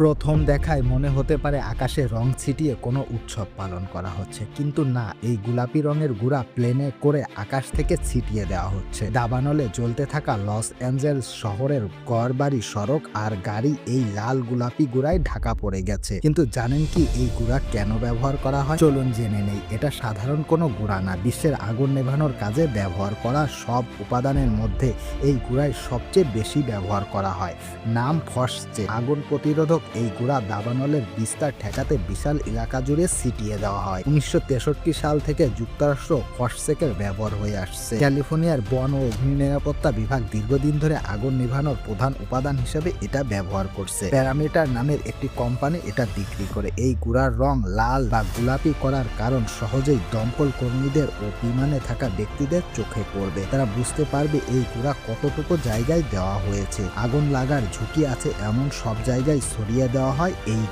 প্রথম দেখায় মনে হতে পারে আকাশে রং ছিটিয়ে কোনো উৎসব পালন করা হচ্ছে। কিন্তু না, এই গোলাপি রঙের গুড়া প্লেনে করে আকাশ থেকে ছিটিয়ে দেওয়া হচ্ছে। দাবানলে জ্বলতে থাকা লস অ্যাঞ্জেলস শহরের গড়বাড়ি সড়ক আর গাড়ি এই লাল গোলাপি গুড়ায় ঢাকা পড়ে গেছে। কিন্তু জানেন কি এই গুড়া কেন ব্যবহার করা হয়? চলুন জেনে নেই। এটা সাধারণ কোনো গুড়া না। বিশ্বের আগুন নেভানোর কাজে ব্যবহার করা সব উপাদানের মধ্যে এই গুড়ায় সবচেয়ে বেশি ব্যবহার করা হয়। নাম ফসচে। আগুন প্রতিরোধক এই গুড়া দাবানলের বিস্তার ঠেকাতে বিশাল এলাকা জুড়ে ছিটিয়ে দেওয়া হয়। উনিশশো তেষট্টি সাল থেকে যুক্তরাষ্ট্র ফসচেকের ব্যবহার হয়ে আসছে। ক্যালিফোর্নিয়ার বন ও অগ্নি নিরাপত্তা বিভাগ দীর্ঘদিন ধরে আগুন নিভানোর প্রধান উপাদান হিসেবে এটা ব্যবহার করছে। প্যারামিটার নামের একটি কোম্পানি এটা বিক্রি করে। এই গুড়ার রং লাল বা গোলাপি করার কারণ সহজেই দমকল কর্মীদের ও বিমানে থাকা ব্যক্তিদের চোখে পড়বে। তারা বুঝতে পারবে এই গুড়া কতটুকু জায়গায় দেওয়া হয়েছে। আগুন লাগার ঝুঁকি আছে এমন সব জায়গায় ছড়িয়ে দেওয়া হয় এই।